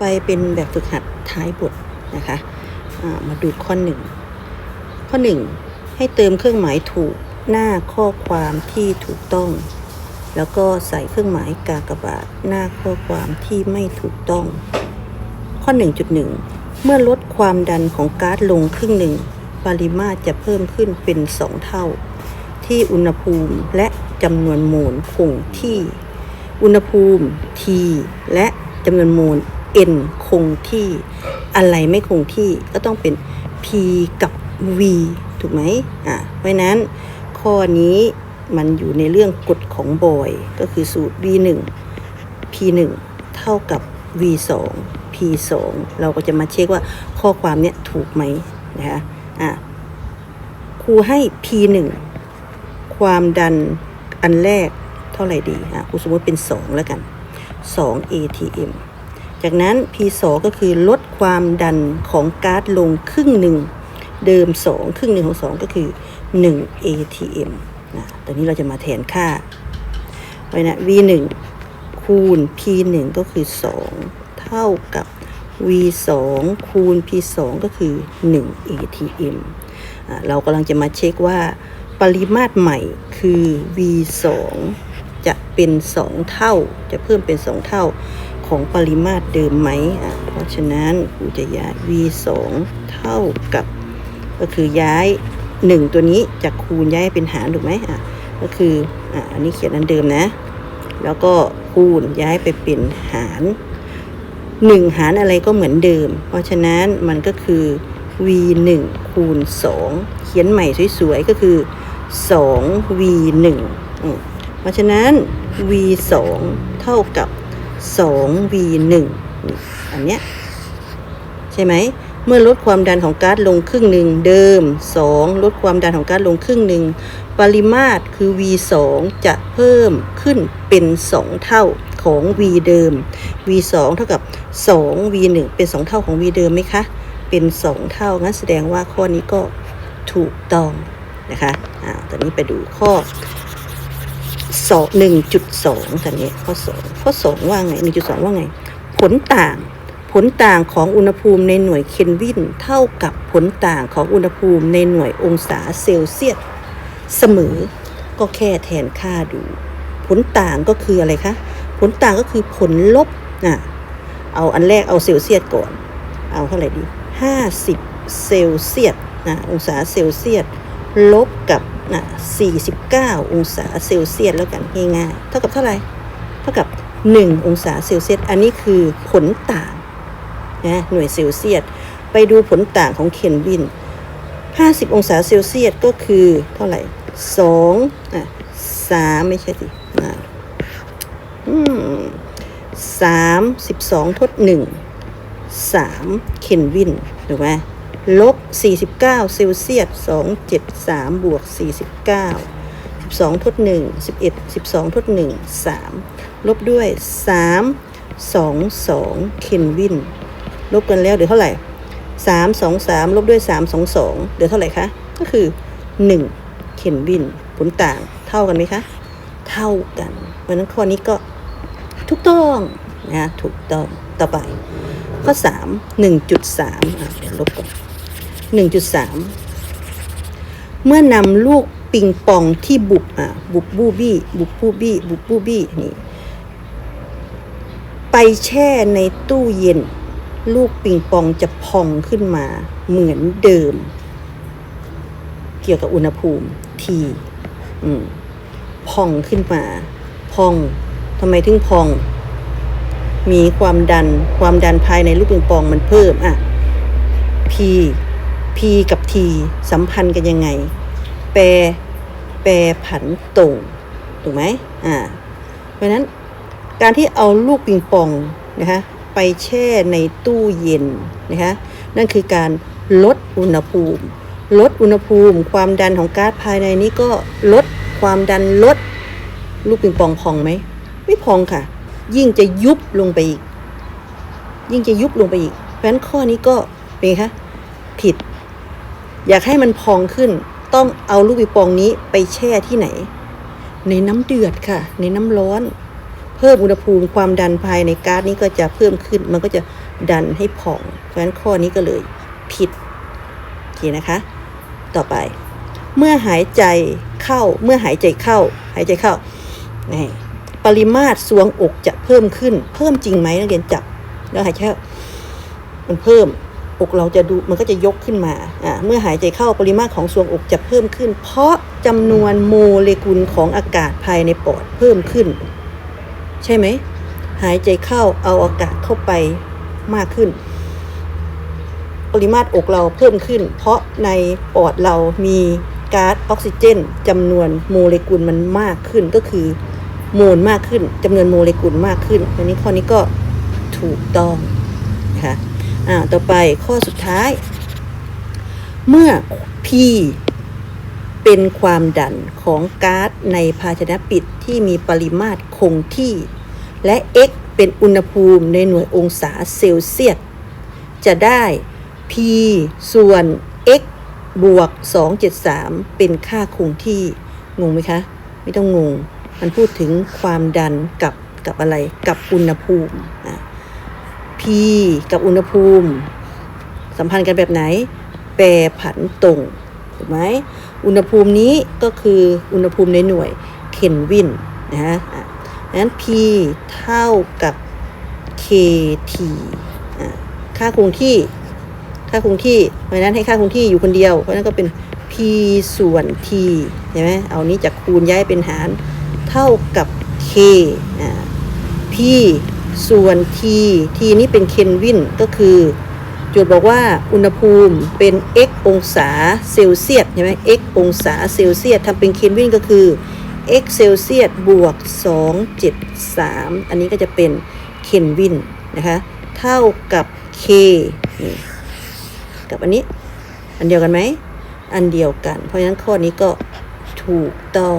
ไปเป็นแบบฝึกหัดท้ายบทนะคะอ่ามาดูข้อหนึ่งข้อหนึ่งให้เติมเครื่องหมายถูกหน้าข้อความที่ถูกต้อง แล้วก็ใส่เครื่องหมายกากบาทหน้าข้อความที่ไม่ถูกต้อง ข้อ 1.1 เมื่อลดความดันของก๊าซลงครึ่งหนึ่ง ปริมาตรจะเพิ่มขึ้นเป็น 2 เท่า ที่อุณหภูมิและจำนวนโมลคงที่ อุณหภูมิ T และจำนวนโมล N คงที่อะไรไม่คงที่ก็ต้องเป็น P กับ V ถูกไหมอะเพราะฉะนั้นข้อนี้มันอยู่ในเรื่องกฎของบอย ก็คือสูตร V1 P1 เท่ากับ V2 P2 เราก็จะมาเช็คว่าข้อความเนี้ยถูกไหมนะคะอะครูให้ P1 ความดันอันแรกเท่าไหร่ดีอะครูสมมติเป็น 2 แล้วกัน 2 ATM จากนั้น P2 ก็คือลดความดันของก๊าซลงครึ่งหนึ่ง เดิม 2 ครึ่งหนึ่งของ 2 ก็คือ 1 ATM นะตอนนี้เราจะมาแทนค่าไว้นะ V1 คูณ P1 ก็คือ 2 เท่ากับ V2 คูณ P2 ก็คือ 1 ATM เรากำลังจะมาเช็คว่า ปริมาตรใหม่คือ V2 จะเป็น 2 เท่า จะเพิ่มเป็น 2 เท่า ของปริมาตรเดิมไหมอะเพราะฉะนั้นครูจะย้าย V2 เท่ากับ ก็คือย้าย 1 ตัวนี้จากคูณย้ายเป็นหารถูกไหมอะก็คืออะอันนี้เขียนอันเดิมนะ แล้วก็คูณย้ายไปเป็นหาร1 หารอะไรก็เหมือนเดิม เพราะฉะนั้นมันก็คือ v 1คูณ 2 เขียนใหม่สวยๆ ก็คือ 2 v 1อเพราะฉะนั้น v 2เท่ากับ 2 v 1อันเนี้ยใช่ไหม เมื่อลดความดันของก๊าซลงครึ่งหนึ่งเดิม 2 ลดความดันของก๊าซลงครึ่งหนึ่งปริมาตรคือ v 2จะเพิ่มขึ้นเป็น 2 เท่าของ v เดิม v 2เท่ากับ 2 v 1เป็น 2 เท่าของ v เดิมไหมคะ เป็น 2 เท่า งั้นแสดงว่าข้อนี้ก็ถูกต้องนะคะ อ่า ตอนนี้ไปดูข้อ สองหนึ่งจุดสองตอนนี้ข้อสองข้อสองว่าไงหนึ่งจุดสองว่าไง ผลต่าง ผลต่างของอุณหภูมิในหน่วยเคลวินเท่ากับผลต่างของอุณหภูมิในหน่วยองศาเซลเซียสเสมอ ก็แค่แทนค่าดู ผลต่างก็คืออะไรคะ ผลต่างก็คือผลลบอะเอาอันแรกเอาเซลเซียสก่อน เอาเท่าไหร่ดี50เซลเซียสนะองศาเซลเซียสลบกับ นะ49 องศาเซลเซียสแล้วกันง่ายๆเท่ากับเท่าไหร่ เท่ากับ 1 องศาเซลเซียส อันนี้คือผลต่างนะหน่วยเซลเซียส ไปดูผลต่างของเคลวิน 50 องศาเซลเซียสก็คือเท่าไหร่2อะ3ไม่ใช่สิอะอืม3 12 ทด 1 3 เคลวินถูกไหม ลบ 49 เซลเซียส 273 บวก 49 12 ทด 1 11 12 ทด 1 3 ลบด้วย 3 2 2 เคลวิน ลบกันแล้วเดี๋ยวเท่าไหร่ 3 2 3 ลบด้วย 3 2 2 เดี๋ยวเท่าไหร่คะ ก็คือ 1 เคลวิน ผลต่างเท่ากันไหมคะ เท่ากันเพราะนั้นข้อนี้ก็ถูกต้องนะถูกต้องต่อไป ข้อ 3 1.3อะลบก่อน 1.3 เมื่อนำลูกปิงปองที่บุบอะบุบบูบี้บุบบูบี้บุบบูบี้นี่ไปแช่ในตู้เย็น ลูกปิงปองจะพองขึ้นมาเหมือนเดิม เกี่ยวกับอุณหภูมิทีพองขึ้นมา พองทำไมถึงพอง มีความดันความดันภายในลูกปิงปองมันเพิ่มอะ P P กับ T สัมพันธ์กันยังไง แปร แปรผันตรงถูกไหมอ่า เพราะนั้นการที่เอาลูกปิงปองนะคะไปแช่ในตู้เย็นนะคะนั่นคือการลดอุณหภูมิ ลดอุณหภูมิ ความดันของก๊าซภายในนี้ก็ลดความดันลด ลูกปิงปองพองไหม ไม่พองค่ะ ยิ่งจะยุบลงไปอีก ยิ่งจะยุบลงไปอีก เพราะฉะนั้นข้อนี้ก็เป็นไงคะผิด อยากให้มันพองขึ้น ต้องเอาลูกปิงปองนี้ไปแช่ที่ไหน ในน้ำเดือดค่ะ ในน้ำร้อน เพิ่มอุณหภูมิความดันภายในก๊าซนี้ก็จะเพิ่มขึ้น มันก็จะดันให้ผ่อง เพราะฉะนั้นข้อนี้ก็เลยผิดโอเคนะคะ ต่อไป เมื่อหายใจเข้า เมื่อหายใจเข้า หายใจเข้านี่ปริมาตรสวงอกจะเพิ่มขึ้น เพิ่มจริงไหมนักเรียนจับแล้วหายใจเข้ามันเพิ่ม อกเราจะดูมันก็จะยกขึ้นมาอ่าเมื่อหายใจเข้าปริมาตรของสวงอกจะเพิ่มขึ้น เพราะจำนวนโมเลกุลของอากาศภายในปอดเพิ่มขึ้น ใช่ไหมหายใจเข้าเอาอากาศเข้าไปมากขึ้น ปริมาตรอกเราเพิ่มขึ้น เพราะในปอดเรามีก๊าซออกซิเจนจำนวนโมเลกุลมันมากขึ้นก็คือโมลมากขึ้นจำนวนโมเลกุลมากขึ้นอันนี้ข้อนี้ก็ถูกต้องนะคะ อ่าต่อไปข้อสุดท้าย เมื่อ P เป็นความดันของก๊าซในภาชนะปิดที่มีปริมาตรคงที่ และ x เป็นอุณหภูมิในหน่วยองศาเซลเซียส จะได้ p ส่วน x บวก 273 เป็นค่าคงที่ งงไหมคะ ไม่ต้องงง มันพูดถึงความดันกับกับอะไร กับอุณหภูมิอะ กับอุณหภูมิ สัมพันธ์กันแบบไหน แปรผันตรงถูกไหมอุณหภูมินี้ก็คืออุณหภูมิในหน่วยเคลวินนะฮะอะนั้น P เท่ากับ KT ค่าคงที่ ค่าคงที่ เพราะฉะนั้นให้ค่าคงที่อยู่คนเดียว เพราะฉะนั้นก็เป็น P ส่วน T ใช่ไหมเอานี้จากคูณย้ายเป็นหาร เท่ากับ K P ส่วน T T นี่เป็นเคลวินก็คือโจทย์บอกว่าอุณหภูมิเป็น x องศาเซลเซียสใช่ไหม x องศาเซลเซียสทำเป็นเคลวินก็คือ x เซลเซียสบวก 273 อันนี้ก็จะเป็นเคลวินนะคะเท่ากับ k นี่กับอันนี้ อันเดียวกันไหม อันเดียวกัน เพราะฉะนั้นข้อนี้ก็ถูกต้อง